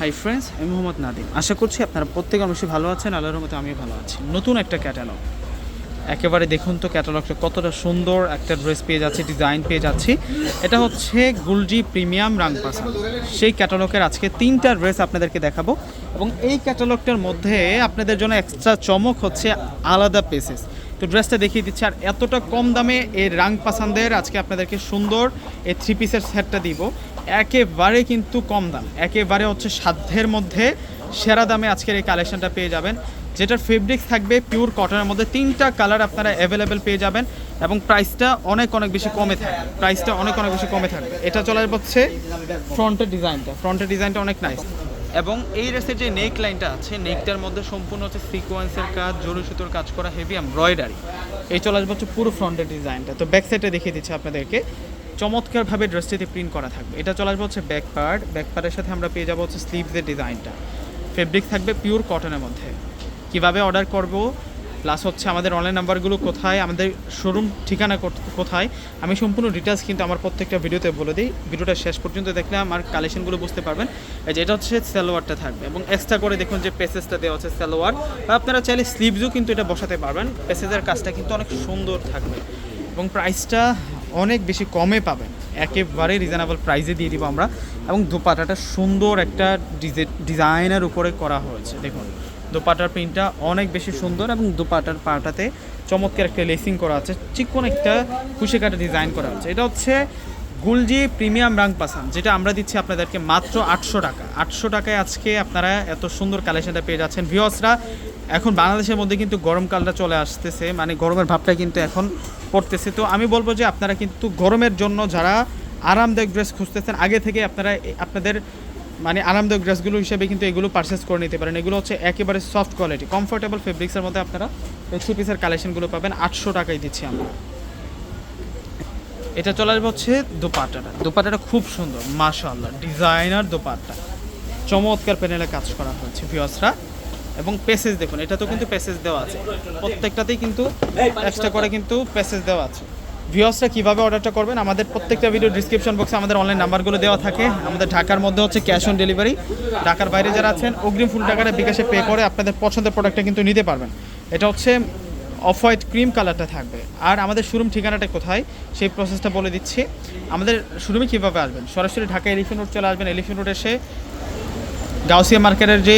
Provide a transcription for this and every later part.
Hi friends আমি মোহাম্মদ নাদিম। আশা করছি আপনারা প্রত্যেকে অবশ্যই ভালো আছেন, আল্লাহর মতো আমিও ভালো আছি। নতুন একটা ক্যাটালগ একেবারে দেখুন তো ক্যাটালগটা কতটা সুন্দর একটা ড্রেস পেয়ে যাচ্ছি ডিজাইন পেয়ে যাচ্ছি। এটা হচ্ছে গুলজি প্রিমিয়াম রাংপাসা সেই ক্যাটালগের আজকে তিনটা ড্রেস আপনাদেরকে দেখাবো এবং এই ক্যাটালগটার মধ্যে আপনাদের জন্য এক্সট্রা চমক হচ্ছে আলাদা পেসেস তো ড্রেসটা দেখিয়ে দিচ্ছি, আর এতটা কম দামে এই রাং পাসানদের আজকে আপনাদেরকে সুন্দর এই থ্রি পিসের সেটটা দিব। একেবারে কিন্তু কম দাম। একেবারে হচ্ছে সাধ্যের মধ্যে সেরা দামে আজকের এই কালেকশনটা পেয়ে যাবেন। যেটার ফেব্রিক্স থাকবে পিওর কটনের মধ্যে তিনটা কালার আপনারা অ্যাভেলেবেল পেয়ে যাবেন এবং প্রাইসটা অনেক অনেক বেশি কমে থাকবে। প্রাইসটা অনেক অনেক বেশি কমে থাকবে। এটা চলে হচ্ছে ফ্রন্টের ডিজাইনটা ফ্রন্টের ডিজাইনটা অনেক নাইস এবং এই ড্রেসের যে নেক লাইনটা আছে নেকটার মধ্যে সম্পূর্ণ হচ্ছে সিকোয়েন্সের কাজ জরি সুতোর কাজ করা হেভি এমব্রয়ডারি এই চলে আসবে হচ্ছে পুরো ফ্রন্টের ডিজাইনটা তো ব্যাক সাইডে দেখিয়ে দিচ্ছি আপনাদেরকে। চমৎকারভাবে ড্রেসটিতে প্রিন্ট করা থাকবে। এটা চলে আসবে হচ্ছে ব্যাক পার্ট ব্যাক পার্টের সাথে আমরা পেয়ে যাব হচ্ছে স্লিভসের ডিজাইনটা ফেব্রিক থাকবে পিওর কটনের মধ্যে। কীভাবে অর্ডার করব? প্লাস হচ্ছে আমাদের অনলাইন নাম্বারগুলো কোথায়? আমাদের শোরুম ঠিকানা কোথ- কোথায়? আমি সম্পূর্ণ ডিটেলস কিন্তু আমার প্রত্যেকটা ভিডিওতে বলে দিই। ভিডিওটা শেষ পর্যন্ত দেখলে আমার কালেকশনগুলো বুঝতে পারবেন। যে এটা হচ্ছে সালোয়ারটা থাকবে এবং এক্সট্রা করে দেখুন যে পেসেসটা দেওয়া হচ্ছে সালোয়ার বা আপনারা চাইলে স্লিভসও কিন্তু এটা বসাতে পারবেন। পেসেসের কাজটা কিন্তু অনেক সুন্দর থাকবে। এবং প্রাইসটা অনেক বেশি কমে পাবেন। একেবারে রিজনেবল প্রাইসে দিয়ে দিব আমরা। এবং দোপাটাটা সুন্দর একটা ডিজাইনের উপরে করা হয়েছে। দেখুন, দোপাটার প্রিন্টটা অনেক বেশি সুন্দর এবং দোপাটার পাটাতে চমৎকার একটা লেসিং করা আছে। চিকন একটা কুশি কাটা ডিজাইন করা আছে। এটা হচ্ছে গুলজি প্রিমিয়াম রাং পাসান, যেটা আমরা দিচ্ছি আপনাদেরকে মাত্র আটশো টাকা। আটশো টাকায় আজকে আপনারা এত সুন্দর কালেকশনটা পেয়ে যাচ্ছেন। ভিওসরা এখন বাংলাদেশের মধ্যে কিন্তু গরমকালটা চলে আসতেছে মানে গরমের ভাবটা কিন্তু এখন পড়তেছে। তো আমি বলব যে আপনারা কিন্তু গরমের জন্য যারা আরামদায়ক ড্রেস খুঁজতেছেন, আগে থেকে আপনারা আপনাদের মানে আরামদায়ক ড্রেসগুলো হিসেবে কিন্তু এগুলো পারচেস করে নিতে পারেন। এগুলো হচ্ছে একেবারে সফট কোয়ালিটি কমফোর্টেবল ফেব্রিক্সের মধ্যে আপনারা এই থ্রি পিসের কালেকশনগুলো পাবেন। আটশো টাকায় দিচ্ছি আমরা। এটা চলে আসবে হচ্ছে দোপাট্টাটা। দোপাট্টাটা খুব সুন্দর, মাশাআল্লাহ ডিজাইনার দোপাট্টা। চমৎকার প্যানেলে কাজ করা হয়েছে ভিওসরা এবং প্যাসেজ দেখুন এটা তো কিন্তু প্যাসেজ দেওয়া আছে। প্রত্যেকটাতেই কিন্তু এক্সট্রা করে কিন্তু প্যাসেজ দেওয়া আছে। ভিওসরা কীভাবে অর্ডারটা করবেন, আমাদের প্রত্যেকটা ভিডিও ডিসক্রিপশন বক্সে আমাদের অনলাইন নাম্বারগুলো দেওয়া থাকে। আমাদের ঢাকার মধ্যে হচ্ছে ক্যাশ অন ডেলিভারি ঢাকার বাইরে যারা আছেন, অগ্রিম ফুল টাকাটা বিকাশে পে করে আপনাদের পছন্দের প্রোডাক্টটা কিন্তু নিতে পারবেন। এটা হচ্ছে অফ হোয়াইট ক্রিম কালারটা থাকবে। আর আমাদের শোরুম ঠিকানাটা কোথায়, সেই প্রসেসটা বলে দিচ্ছি। আমাদের শোরুমে কীভাবে আসবেন? সরাসরি ঢাকা এলিফেন্ট রোড চলে আসবেন। এলিফেন্ট রোড এসে গাউসিয়া মার্কেটের যে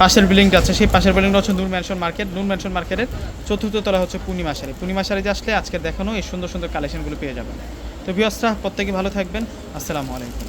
পাশের বিল্ডিংটা আছে, সেই পাশের বিল্ডিংটা হচ্ছে নুন ম্যানশন মার্কেট। নূর ম্যানশন মার্কেটের চতুর্থ তলা হচ্ছে পূর্ণিমা শাড়ি। পূর্ণিমা শাড়িতে আসলে আজকে দেখানো এই সুন্দর সুন্দর কালেকশনগুলো পেয়ে যাবেন। তো ভিওসরা প্রত্যেকে ভালো থাকবেন। আসসালামু আলাইকুম।